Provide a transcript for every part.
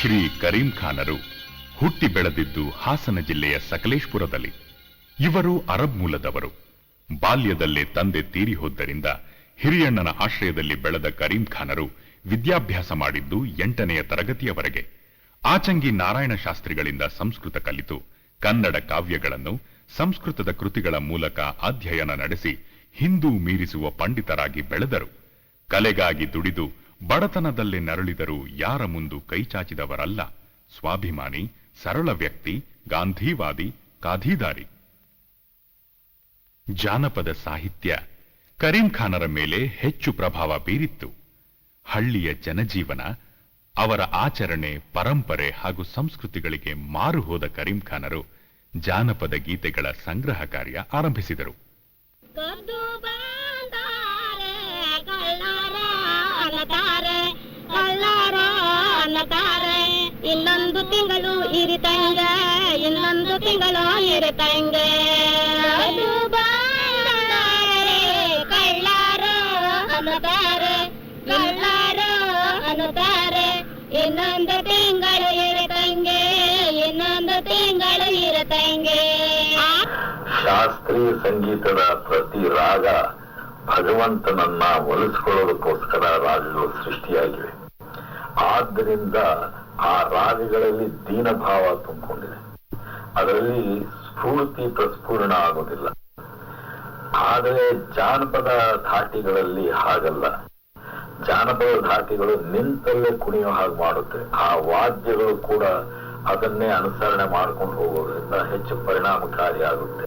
ಶ್ರೀ ಕರೀಂ ಖಾನರು ಹುಟ್ಟಿ ಬೆಳೆದಿದ್ದು ಹಾಸನ ಜಿಲ್ಲೆಯ ಸಕಲೇಶ್ಪುರದಲ್ಲಿ. ಇವರು ಅರಬ್ ಮೂಲದವರು. ಬಾಲ್ಯದಲ್ಲೇ ತಂದೆ ತೀರಿ ಹೋದ್ದರಿಂದ ಹಿರಿಯಣ್ಣನ ಆಶ್ರಯದಲ್ಲಿ ಬೆಳೆದ ಕರೀಂ ಖಾನರು ವಿದ್ಯಾಭ್ಯಾಸ ಮಾಡಿದ್ದು ಎಂಟನೆಯ ತರಗತಿಯವರೆಗೆ. ಆಚಂಗಿ ನಾರಾಯಣ ಶಾಸ್ತ್ರಿಗಳಿಂದ ಸಂಸ್ಕೃತ ಕಲಿತು ಕನ್ನಡ ಕಾವ್ಯಗಳನ್ನು ಸಂಸ್ಕೃತದ ಕೃತಿಗಳ ಮೂಲಕ ಅಧ್ಯಯನ ನಡೆಸಿ ಹಿಂದೂ ಮೀರಿಸುವ ಪಂಡಿತರಾಗಿ ಬೆಳೆದರು. ಕಲೆಗಾಗಿ ದುಡಿದು ಬಡತನದಲ್ಲೇ ನರಳಿದರೂ ಯಾರ ಮುಂದು ಕೈಚಾಚಿದವರಲ್ಲ ಸ್ವಾಭಿಮಾನಿ, ಸರಳ ವ್ಯಕ್ತಿ, ಗಾಂಧಿವಾದಿ ಕಾಧಿದಾರಿ ಜಾನಪದ ಸಾಹಿತ್ಯ ಕರೀಂ ಖಾನರ ಮೇಲೆ ಹೆಚ್ಚು ಪ್ರಭಾವ ಬೀರಿತ್ತು. ಹಳ್ಳಿಯ ಜನಜೀವನ, ಅವರ ಆಚರಣೆ, ಪರಂಪರೆ ಹಾಗೂ ಸಂಸ್ಕೃತಿಗಳಿಗೆ ಮಾರು ಹೋದ ಕರೀಂ ಜಾನಪದ ಗೀತೆಗಳ ಸಂಗ್ರಹ ಕಾರ್ಯ ಆರಂಭಿಸಿದರು. ಕದ್ದು ಕಳ್ಳಾರು ಅನ್ನತಾರೆ ಕಳ್ಳರ ಅನ್ನತಾರೆ ಇನ್ನೊಂದು ತಿಂಗಳು ಇರಿತಂಗೆ ಇನ್ನೊಂದು ತಿಂಗಳು ಇರಿತಂಗೆ ಶಾಸ್ತ್ರೀಯ ಸಂಗೀತದ ಪ್ರತಿ ರಾಗ ಭಗವಂತನನ್ನ ಒಲಿಸ್ಕೊಳ್ಳೋದಕ್ಕೋಸ್ಕರ ರಾಗಗಳು ಸೃಷ್ಟಿಯಾಗಿವೆ. ಆದ್ದರಿಂದ ಆ ರಾಗಗಳಲ್ಲಿ ದೀನಭಾವ ತುಂಬಿಕೊಂಡಿದೆ. ಅದರಲ್ಲಿ ಸ್ಫೂರ್ತಿ ಪ್ರಸ್ಫೂರ್ಣ ಆಗೋದಿಲ್ಲ ಆದರೆ ಜಾನಪದ ಧಾಟಿಗಳಲ್ಲಿ ಹಾಗಲ್ಲ. ಜಾನಪದ ಧಾಟಿಗಳು ನಿಂತಲ್ಲೇ ಕುಣಿಯೋ ಹಾಗೆ ಮಾಡುತ್ತೆ. ಆ ವಾದ್ಯಗಳು ಕೂಡ ಅದನ್ನೇ ಅನುಸರಣೆ ಮಾಡ್ಕೊಂಡು ಹೋಗೋದ್ರಿಂದ ಹೆಚ್ಚು ಪರಿಣಾಮಕಾರಿಯಾಗುತ್ತೆ.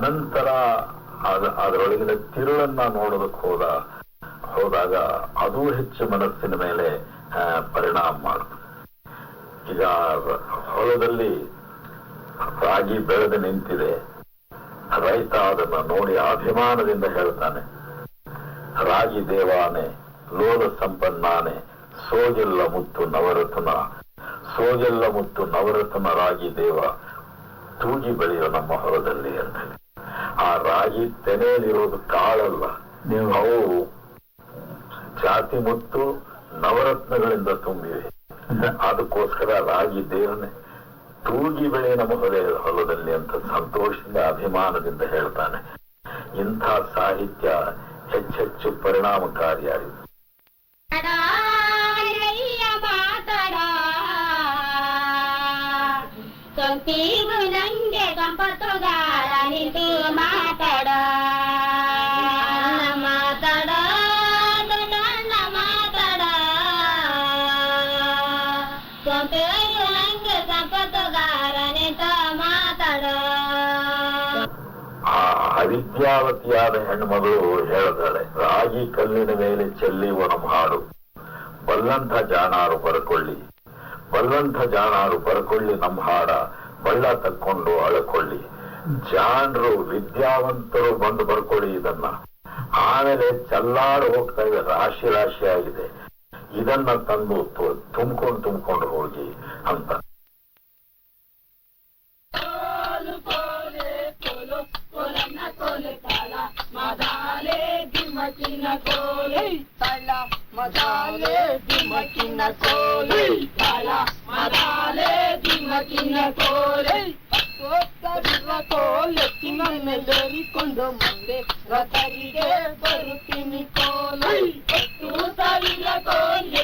ಅನಂತರ ಅದ- ಅದರೊಳಗಿನ ತಿರುಳನ್ನ ನೋಡೋದಕ್ಕೆ ಹೋದ, ಹೋದಾಗ ಅದು ಹೆಚ್ಚು ಮನಸ್ಸಿನ ಮೇಲೆ ಪರಿಣಾಮ ಮಾಡುತ್ತೆ ಈಗ ಹೊಲದಲ್ಲಿ ರಾಗಿ ಬೆಳೆದು ನಿಂತಿದೆ ರೈತ ಅದನ್ನ ನೋಡಿ ಅಭಿಮಾನದಿಂದ ಹೇಳ್ತಾನೆ, ರಾಗಿ ದೇವಾನೆ, ಲೋಲ ಸಂಪನ್ನಾನೆ ಸೋಜಿಲ್ಲ ಮುತ್ತು ನವರತ್ನ ಸೋಜಿಲ್ಲ ಮುತ್ತು ನವರತ್ನ ರಾಗಿ ದೇವ, ತೂಗಿ ಬೆಳೆಯೋ ನಮ್ಮ ಹೊಲದಲ್ಲಿ ಅಂತ. ಆ ರಾಗಿ ತೆನೆಯಲ್ಲಿರೋದು ಕಾಳಲ್ಲ. ಅವು ಜಾತಿ ಮತ್ತು ನವರತ್ನಗಳಿಂದ ತುಂಬಿವೆ. ಅದಕ್ಕೋಸ್ಕರ ರಾಗಿ ದೇವನೇ ತೂಗಿ ಬೆಳೆ ನಮ್ಮ ಹೃದಯ ಹೊಲದಲ್ಲಿ ಅಂತ ಸಂತೋಷದಿಂದ ಅಭಿಮಾನದಿಂದ ಹೇಳ್ತಾನೆ. ಇಂಥ ಸಾಹಿತ್ಯ ಹೆಚ್ಚೆಚ್ಚು ಪರಿಣಾಮಕಾರಿಯಾಗಿದೆ. ನಂಗೆ ಸಂಪತ್ತುಗಾರ ನಿಂತು ಮಾತಾಡ. ಮಾತಡ. ನನ್ನ ಮಾತಡ. ಸಂಪಿಗೂ ನಂಗೆ ಸಂಪತ್ತುಗಾರ ನಿಂತು ಮಾತಡ. ಆ ಅವಿದ್ಯಾವತಿಯಾದ ಹೆಣ್ಮಗಳು ಹೇಳಿದಾಳೆ ರಾಗಿ ಕಲ್ಲಿನ ಮೇಲೆ ಚೆಲ್ಲಿ ನಮ್ಮ ಹಾಡು. ಬಲ್ಲಂಥ ಜಾಣಾರು ಬರಕೊಳ್ಳಿ ಬಲ್ಲಂಥ ಜಾಣಾರು ಬರಕೊಳ್ಳಿ ನಮ್ಮ ಹಾಡ ಬಳ್ಳ ತಕ್ಕೊಂಡು ಅಳಕೊಳ್ಳಿ. ಜಾಣರು ವಿದ್ಯಾವಂತರು ಬಂದು ಬರ್ಕೊಳ್ಳಿ ಇದನ್ನ. ಆಮೇಲೆ ಚಲ್ಲಾಡು ಹೋಗ್ತಾ ಇದೆ, ರಾಶಿ ರಾಶಿ ಆಗಿದೆ. ಇದನ್ನ ತಂದು ತುಂಬಿಕೊಂಡು ತುಂಬ್ಕೊಂಡು ಹೋಗಿ ಅಂತ. ಮದಾಲೆ ದಿಮಕಿನ ಕಾಲ ಮದಾಲೆ ದಿಮಕಿನ ಕೋಲೆ ಸೋತ್ತರಿವ ಕೋಲೆ ತಿನ್ನನ್ನೆಲ್ಲರಿಕೊಂಡು ಮುಂದೆ ರಥರಿಗೆ ಬರುತ್ತೀನಿ ಕೋಲೆ ಹತ್ತು ಸಾವಿರ ಕೋಲೆ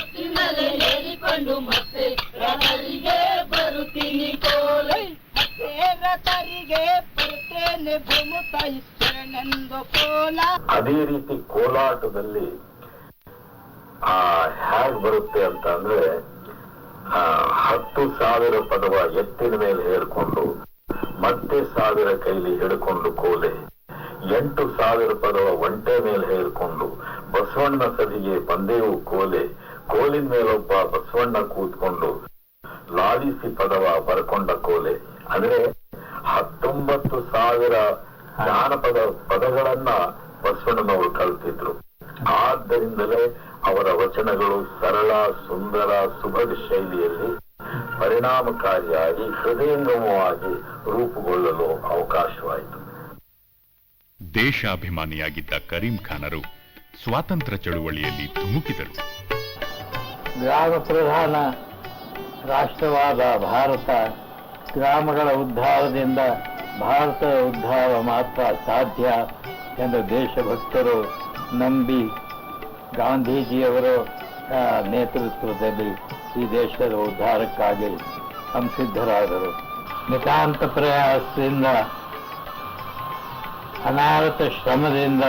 ಏರಿಕೊಂಡು ಮತ್ತೆ ರಥರಿಗೆ ಬರುತ್ತೀನಿ ಕೋಲೆ ಮತ್ತೆ ರಥರಿಗೆ ಬರುತ್ತೇನೆ ಭೂಮುತ ಇಷ್ಟೇನೆಂದು ಕೋಲ. ಅದೇ ರೀತಿ ಕೋಲಾಟದಲ್ಲಿ ಆ ಹ್ಯಾಗ್ ಬರುತ್ತೆ ಅಂತ ಅಂದ್ರೆ ಆ, ಹತ್ತು ಸಾವಿರ ಪದವ ಎತ್ತಿನ ಮೇಲೆ ಹೇರ್ಕೊಂಡು ಮತ್ತೆ ಸಾವಿರ ಕೈಲಿ ಹಿಡ್ಕೊಂಡು ಕೋಲೆ ಎಂಟು ಸಾವಿರ ಪದವ ಒಂಟೆ ಮೇಲೆ ಹೇಳ್ಕೊಂಡು ಬಸವಣ್ಣ ಸದಿಗೆ ಬಂದೇವು ಕೋಲೆ. ಕೋಲಿನ ಮೇಲೊಬ್ಬ ಬಸವಣ್ಣ ಕೂತ್ಕೊಂಡು ಲಾಲಿಸಿ ಪದವ ಬರ್ಕೊಂಡ ಕೋಲೆ. ಅಂದ್ರೆ ಹತ್ತೊಂಬತ್ತು ಸಾವಿರ ಜಾನಪದ ಪದಗಳನ್ನ ಬಸವಣ್ಣನವರು ಕಲ್ತಿದ್ರು. ಆದ್ದರಿಂದಲೇ ಅವರ ವಚನಗಳು ಸರಳ, ಸುಂದರ ಸುಭದ ಶೈಲಿಯಲ್ಲಿ ಪರಿಣಾಮಕಾರಿಯಾಗಿ ಹೃದಯಂಗಮವಾಗಿ ರೂಪುಗೊಳ್ಳಲು ಅವಕಾಶವಾಯಿತು. ದೇಶಾಭಿಮಾನಿಯಾಗಿದ್ದ ಕರೀಂ ಖಾನರು ಸ್ವಾತಂತ್ರ್ಯ ಚಳುವಳಿಯಲ್ಲಿ ಧುಮುಕಿದರು. ಗ್ರಾಮ ಪ್ರಧಾನ ರಾಷ್ಟ್ರವಾದ ಭಾರತ ಗ್ರಾಮಗಳ ಉದ್ಧಾರದಿಂದ ಭಾರತದ ಉದ್ಧಾರ ಮಾತ್ರ ಸಾಧ್ಯ ಎಂದು ದೇಶಭಕ್ತರು ನಂಬಿ ಗಾಂಧೀಜಿಯವರು ನೇತೃತ್ವದಲ್ಲಿ ಈ ದೇಶದ ಉದ್ಧಾರಕ್ಕಾಗಿ ಸಂಸಿದ್ಧರಾದರು. ನಿತಾಂತ ಪ್ರಯಾಸದಿಂದ ಅನಾರತ ಶ್ರಮದಿಂದ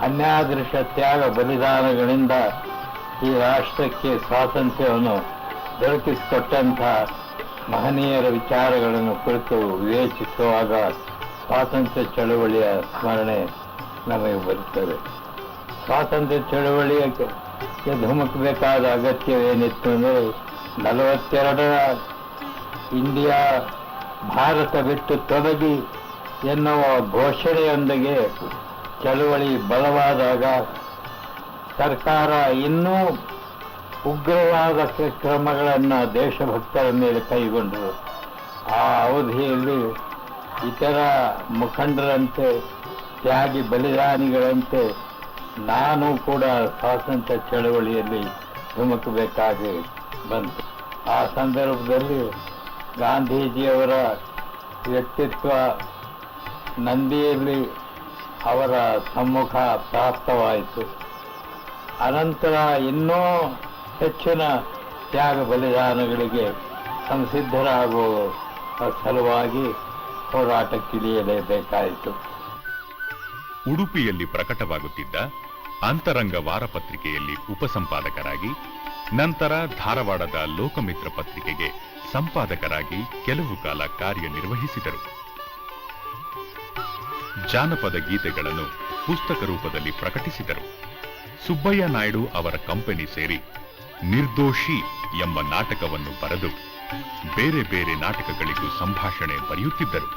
ಅನ್ಯಾದೃಶ ತ್ಯಾಗ ಬಲಿದಾನಗಳಿಂದ ಈ ರಾಷ್ಟ್ರಕ್ಕೆ ಸ್ವಾತಂತ್ರ್ಯವನ್ನು ದೊರಕಿಸಿಕೊಟ್ಟಂಥ ಮಹನೀಯರ ವಿಚಾರಗಳನ್ನು ಕುರಿತು ವಿವೇಚಿಸುವಾಗ ಸ್ವಾತಂತ್ರ್ಯ ಚಳವಳಿಯ ಸ್ಮರಣೆ ನಮಗೆ ಬರುತ್ತದೆ. ಸ್ವಾತಂತ್ರ್ಯ ಚಳವಳಿಯಕ್ಕೆ ಧುಮುಕಬೇಕಾದ ಅಗತ್ಯವೇನಿತ್ತು ಅಂದರೆ ನಲವತ್ತೆರಡರ ಇಂಡಿಯಾ ಭಾರತ ಬಿಟ್ಟು ತೊಡಗಿ ಎನ್ನುವ ಘೋಷಣೆಯೊಂದಿಗೆ ಚಳುವಳಿ ಬಲವಾದಾಗ ಸರ್ಕಾರ ಇನ್ನೂ ಉಗ್ರವಾದ ಕ್ರಮಗಳನ್ನು ದೇಶಭಕ್ತರ ಮೇಲೆ ಕೈಗೊಂಡರು. ಆ ಅವಧಿಯಲ್ಲಿ ಇತರ ಮುಖಂಡರಂತೆ, ತ್ಯಾಗಿ ಬಲಿದಾನಿಗಳಂತೆ ನಾನು ಕೂಡ ಸ್ವಾತಂತ್ರ್ಯ ಚಳವಳಿಯಲ್ಲಿ ಧುಮುಕಬೇಕಾಗಿ ಬಂತು ಆ ಸಂದರ್ಭದಲ್ಲಿ ಗಾಂಧೀಜಿಯವರ ವ್ಯಕ್ತಿತ್ವ ನಂದಿಯಲ್ಲಿ ಅವರ ಸಮ್ಮುಖ ಪ್ರಾಪ್ತವಾಯಿತು. ಅನಂತರ ಇನ್ನೂ ಹೆಚ್ಚಿನ ತ್ಯಾಗ ಬಲಿದಾನಗಳಿಗೆ ಸಂಸಿದ್ಧರಾಗುವ ಸಲುವಾಗಿ ಹೋರಾಟಕ್ಕಿಳಿಯಲೇಬೇಕಾಯಿತು. ಉಡುಪಿಯಲ್ಲಿ ಪ್ರಕಟವಾಗುತ್ತಿದ್ದ ಅಂತರಂಗ ವಾರಪತ್ರಿಕೆಯಲ್ಲಿ ಉಪಸಂಪಾದಕರಾಗಿ, ನಂತರ ಧಾರವಾಡದ ಲೋಕಮಿತ್ರ ಪತ್ರಿಕೆಗೆ ಸಂಪಾದಕರಾಗಿ ಕೆಲವು ಕಾಲ ಕಾರ್ಯನಿರ್ವಹಿಸಿದರು. ಜಾನಪದ ಗೀತೆಗಳನ್ನು ಪುಸ್ತಕ ರೂಪದಲ್ಲಿ ಪ್ರಕಟಿಸಿದರು. ಸುಬ್ಬಯ್ಯ ನಾಯ್ಡು ಅವರ ಕಂಪನಿ ಸೇರಿ ನಿರ್ದೋಷಿ ಎಂಬ ನಾಟಕವನ್ನು ಬರೆದು ಬೇರೆ ಬೇರೆ ನಾಟಕಗಳಿಗೂ ಸಂಭಾಷಣೆ ಬರೆಯುತ್ತಿದ್ದರು.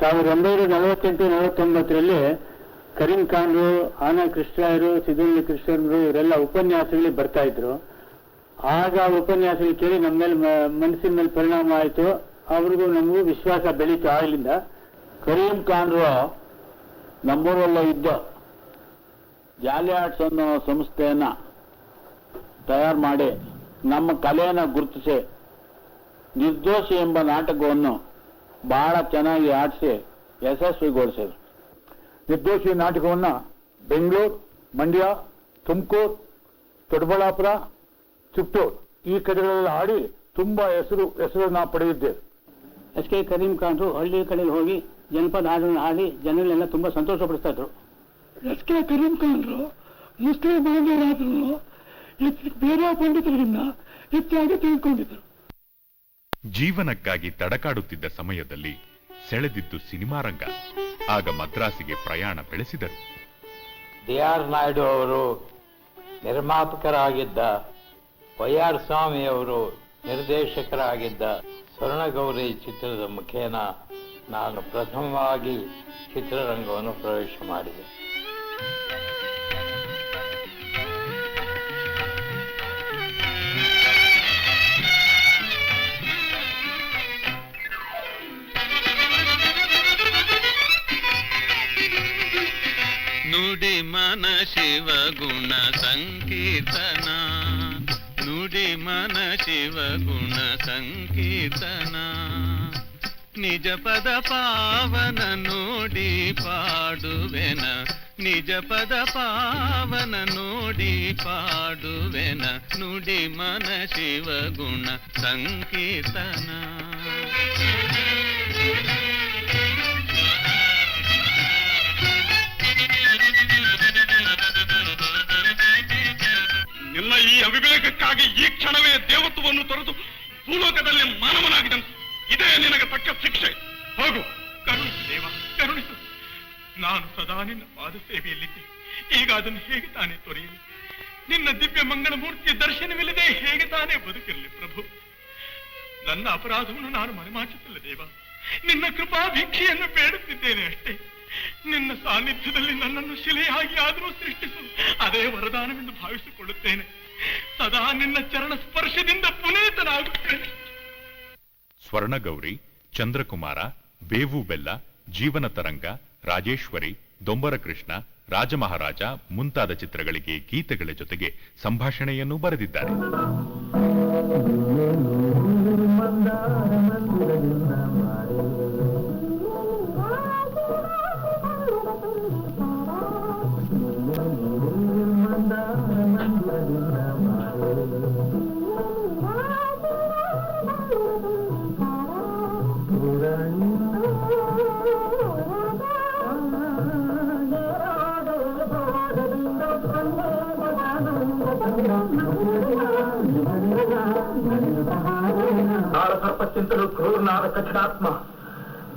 ಸಾವಿರದ ಒಂಬೈನೂರ ನಲವತ್ತೆಂಟು ನಲವತ್ತೊಂಬತ್ತರಲ್ಲಿ ಕರೀಂ ಖಾನ್ರು, ಆನಾ ಕೃಷ್ಣರು ಸಿದ್ಧಳ್ಳಿ ಕೃಷ್ಣರು ಇವರೆಲ್ಲ ಉಪನ್ಯಾಸಗಳಿಗೆ ಬರ್ತಾ ಇದ್ರು. ಆಗ ಆ ಉಪನ್ಯಾಸಗಳು ಕೇಳಿ ನಮ್ಮ ಮೇಲೆ ಮನಸ್ಸಿನ ಮೇಲೆ ಪರಿಣಾಮ ಆಯಿತು. ಅವ್ರಿಗೂ ನಮಗೂ ವಿಶ್ವಾಸ ಬೆಳೀತು ಆಗಲಿಂದ ಕರೀಂ ಖಾನ್ರು ನಮ್ಮೂರಲ್ಲ ಇದ್ದ ಜಾಲಿ ಆರ್ಟ್ಸ್ ಅನ್ನೋ ಸಂಸ್ಥೆಯನ್ನ ತಯಾರು ಮಾಡಿ ನಮ್ಮ ಕಲೆಯನ್ನು ಗುರುತಿಸಿ, ನಿರ್ದೋಷಿ ಎಂಬ ನಾಟಕವನ್ನು ಬಹಳ ಚೆನ್ನಾಗಿ ಆಡಿಸಿ ಯಶಸ್ವಿಗೊಳಿಸಿದ್ರು. ನಿರ್ದೋಷಿ ನಾಟಕವನ್ನ ಬೆಂಗಳೂರು ಮಂಡ್ಯ ತುಮಕೂರು ದೊಡ್ಡಬಳ್ಳಾಪುರ ಚಿತ್ತೂರು ಈ ಕಡೆಗಳಲ್ಲಿ ಆಡಿ ತುಂಬಾ ಹೆಸರು ಹೆಸರನ್ನು ಪಡೆದಿದ್ದೇವೆ. ಎಸ್ ಕೆ ಕರೀಂ ಖಾನ್ರು ಹಳ್ಳಿ ಕಡೆ ಹೋಗಿ ಜನಪದ ಹಾಡನ್ನು ಹಾಡಿ ಜನಗಳೆಲ್ಲ ತುಂಬಾ ಸಂತೋಷ ಪಡಿಸ್ತಾ ಇದ್ರು. ಎಸ್ ಕೆ ಕರೀಂ ಖಾನ್ರು ಮುಸ್ಲಿಂ ಬಾಂಧವರಾದ್ರೂ ಬೇರೆ ಪಂಡಿತರಿಂದ ಹೆಚ್ಚಾಗಿ ತಿಳ್ಕೊಂಡಿದ್ರು ಜೀವನಕ್ಕಾಗಿ ತಡಕಾಡುತ್ತಿದ್ದ ಸಮಯದಲ್ಲಿ ಸೆಳೆದಿದ್ದು ಸಿನಿಮಾ ರಂಗ. ಆಗ ಮದ್ರಾಸಿಗೆ ಪ್ರಯಾಣ ಬೆಳೆಸಿದರು. ಡಿ ಆರ್ ನಾಯ್ಡು ಅವರು ನಿರ್ಮಾಪಕರಾಗಿದ್ದ ವೈ ಆರ್ ಸ್ವಾಮಿ ಅವರು ನಿರ್ದೇಶಕರಾಗಿದ್ದ ಸ್ವರ್ಣಗೌರಿ ಚಿತ್ರದ ಮುಖೇನ ನಾನು ಪ್ರಥಮವಾಗಿ ಚಿತ್ರರಂಗವನ್ನು ಪ್ರವೇಶ ಮಾಡಿದೆ. శివగుణ సంకీర్తన. నుడి మన శివగుణ సంకీర్తన. నిజ పద పావన నోడి పాడువెన. నిజ పద పావన నోడి పాడువెన. నుడి మన శివగుణ సంకీర్తన. ನಿನ್ನ ಈ ಅವಿವೇಕಕ್ಕಾಗಿ ಈ ಕ್ಷಣವೇ ದೇವತ್ವವನ್ನು ತೊರೆದು ಭೂಲೋಕದಲ್ಲಿ ಮಾನವನಾಗಿದಂತೆ. ಇದೇ ನಿನಗೆ ತಕ್ಕ ಶಿಕ್ಷೆ. ಹೋಗು. ಕರುಣಿಸು ದೇವ, ಕರುಣಿಸು. ನಾನು ಸದಾ ನಿನ್ನ ಪಾದ ಸೇವೆಯಲ್ಲಿದ್ದೆ. ಈಗ ಅದನ್ನು ಹೇಗೆ ತಾನೇ ತೊರೆಯಲಿ? ನಿನ್ನ ದಿವ್ಯ ಮಂಗಳ ಮೂರ್ತಿಯ ದರ್ಶನವಿಲ್ಲದೆ ಹೇಗೆ ತಾನೇ ಬದುಕಿರಲಿ ಪ್ರಭು? ನನ್ನ ಅಪರಾಧವನ್ನು ನಾನು ಮರೆಮಾಚುತ್ತಿಲ್ಲ ದೇವ. ನಿನ್ನ ಕೃಪಾ ಭಿಕ್ಷೆಯನ್ನು ಬೇಡುತ್ತಿದ್ದೇನೆ ಅಷ್ಟೇ. ನಿನ್ನ ಸಾನ್ನಿಧ್ಯದಲ್ಲಿ ನನ್ನನ್ನು ಶಿಲೆಯಾಗಿ ಆದರೂ ಸೃಷ್ಟಿಸು. ಅದೇ ವರದಾನವೆಂದು ಭಾವಿಸಿಕೊಳ್ಳುತ್ತೇನೆ. ಸದಾ ನಿನ್ನ ಚರಣ ಸ್ಪರ್ಶದಿಂದ ಪುನೀತನಾಗುತ್ತೇನೆ. ಸ್ವರ್ಣಗೌರಿ, ಚಂದ್ರಕುಮಾರ, ಬೇವು ಬೆಲ್ಲ, ಜೀವನ ತರಂಗ, ರಾಜೇಶ್ವರಿ ದೊಂಬರ ಕೃಷ್ಣ ರಾಜಮಹಾರಾಜ ಮುಂತಾದ ಚಿತ್ರಗಳಿಗೆ ಗೀತೆಗಳ ಜೊತೆಗೆ ಸಂಭಾಷಣೆಯನ್ನು ಬರೆದಿದ್ದಾರೆ. ನಾರಸರ್ಪಕ್ಕಿಂತಲೂ ಕ್ರೂರನಾದ ಕಠಿಣಾತ್ಮ.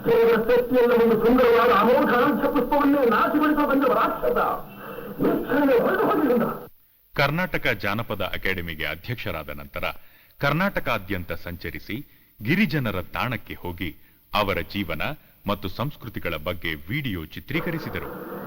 ಕೇವಲ ಶಕ್ತಿಯನ್ನು ಒಂದು ಸುಂದರವಾದ ಅಮೋಘ ಅನಂತ ಪುಷ್ಪವನ್ನೇ ನಾಶಗೊಳಿಸುವ ಬಂದ ರಾಕ್ಷಸ. ಕರ್ನಾಟಕ ಜಾನಪದ ಅಕಾಡೆಮಿಗೆ ಅಧ್ಯಕ್ಷರಾದ ನಂತರ ಕರ್ನಾಟಕಾದ್ಯಂತ ಸಂಚರಿಸಿ ಗಿರಿಜನರ ತಾಣಕ್ಕೆ ಹೋಗಿ ಅವರ ಜೀವನ ಮತ್ತು ಸಂಸ್ಕೃತಿಗಳ ಬಗ್ಗೆ ವಿಡಿಯೋ ಚಿತ್ರೀಕರಿಸಿದರು.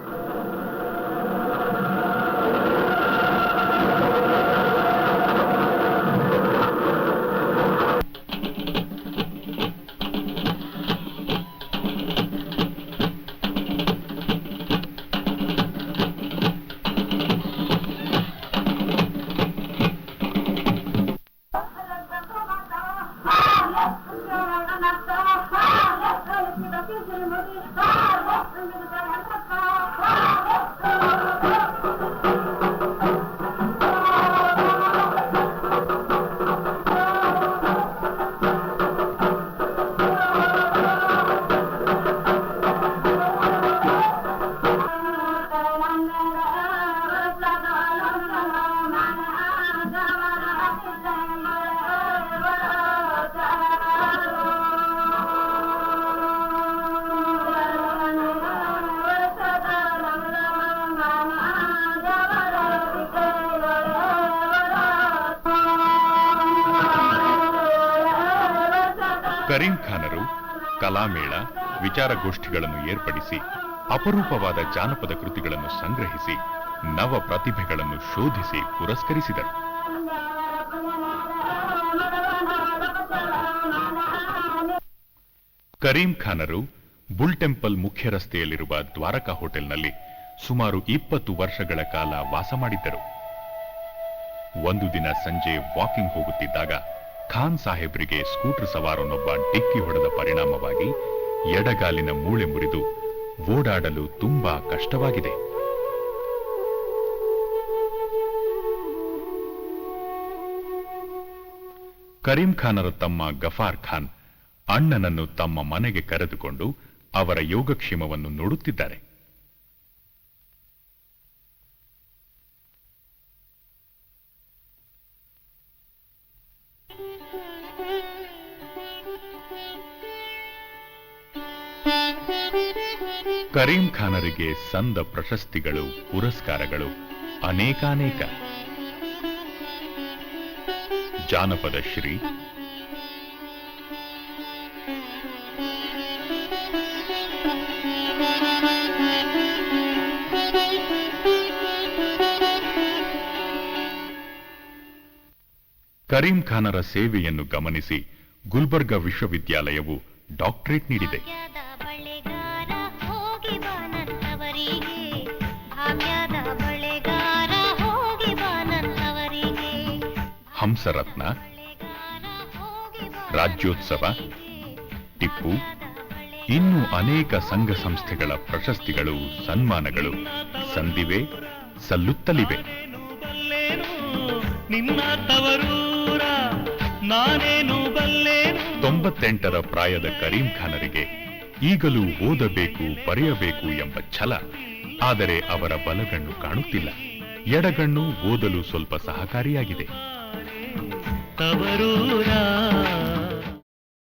ಕರೀಂ ಖಾನರು ಕಲಾಮೇಳ, ವಿಚಾರಗೋಷ್ಠಿಗಳನ್ನು ಏರ್ಪಡಿಸಿ, ಅಪರೂಪವಾದ ಜಾನಪದ ಕೃತಿಗಳನ್ನು ಸಂಗ್ರಹಿಸಿ, ನವ ಪ್ರತಿಭೆಗಳನ್ನು ಶೋಧಿಸಿ ಪುರಸ್ಕರಿಸಿದರು. ಕರೀಂ ಖಾನರು ಬುಲ್ ಟೆಂಪಲ್ ಮುಖ್ಯ ರಸ್ತೆಯಲ್ಲಿರುವ ದ್ವಾರಕಾ ಹೋಟೆಲ್ನಲ್ಲಿ ಸುಮಾರು ಇಪ್ಪತ್ತು ವರ್ಷಗಳ ಕಾಲ ವಾಸ ಮಾಡಿದ್ದರು. ಒಂದು ದಿನ ಸಂಜೆ ವಾಕಿಂಗ್ ಹೋಗುತ್ತಿದ್ದಾಗ ಖಾನ್ ಸಾಹೇಬ್ರಿಗೆ ಸ್ಕೂಟರ್ ಸವಾರನೊಬ್ಬ ಡಿಕ್ಕಿ ಹೊಡೆದ ಪರಿಣಾಮವಾಗಿ ಎಡಗಾಲಿನ ಮೂಳೆ ಮುರಿದು ಓಡಾಡಲು ತುಂಬಾ ಕಷ್ಟವಾಗಿದೆ. ಕರೀಂ ಖಾನರ ತಮ್ಮ ಗಫಾರ್ ಖಾನ್ ಅಣ್ಣನನ್ನು ತಮ್ಮ ಮನೆಗೆ ಕರೆದುಕೊಂಡು ಅವರ ಯೋಗಕ್ಷೇಮವನ್ನು ನೋಡುತ್ತಿದ್ದಾರೆ. ಕರೀಂ ಖಾನರಿಗೆ ಸಂದ ಪ್ರಶಸ್ತಿಗಳು, ಪುರಸ್ಕಾರಗಳು, ಅನೇಕಾನೇಕ. ಜಾನಪದ ಶ್ರೀ. ಕರೀಂ ಖಾನರ ಸೇವೆಯನ್ನು ಗಮನಿಸಿ ಗುಲ್ಬರ್ಗ ವಿಶ್ವವಿದ್ಯಾಲಯವು ಡಾಕ್ಟರೇಟ್ ನೀಡಿದೆ. ಹಂಸರತ್ನ, ರಾಜ್ಯೋತ್ಸವ, ಟಿಪ್ಪು, ಇನ್ನೂ ಅನೇಕ ಸಂಘ ಸಂಸ್ಥೆಗಳ ಪ್ರಶಸ್ತಿಗಳು, ಸನ್ಮಾನಗಳು ಸಂದಿವೆ, ಸಲ್ಲುತ್ತಲಿವೆ. ತೊಂಬತ್ತೆಂಟರ ಪ್ರಾಯದ ಕರೀಂ ಖಾನರಿಗೆ ಈಗಲೂ ಓದಬೇಕು, ಬರೆಯಬೇಕು ಎಂಬ ಛಲ, ಆದರೆ ಅವರ ಬಲಗಣ್ಣು ಕಾಣುತ್ತಿಲ್ಲ. ಎಡಗಣ್ಣು ಓದಲು ಸ್ವಲ್ಪ ಸಹಕಾರಿಯಾಗಿದೆ. தவறூரா?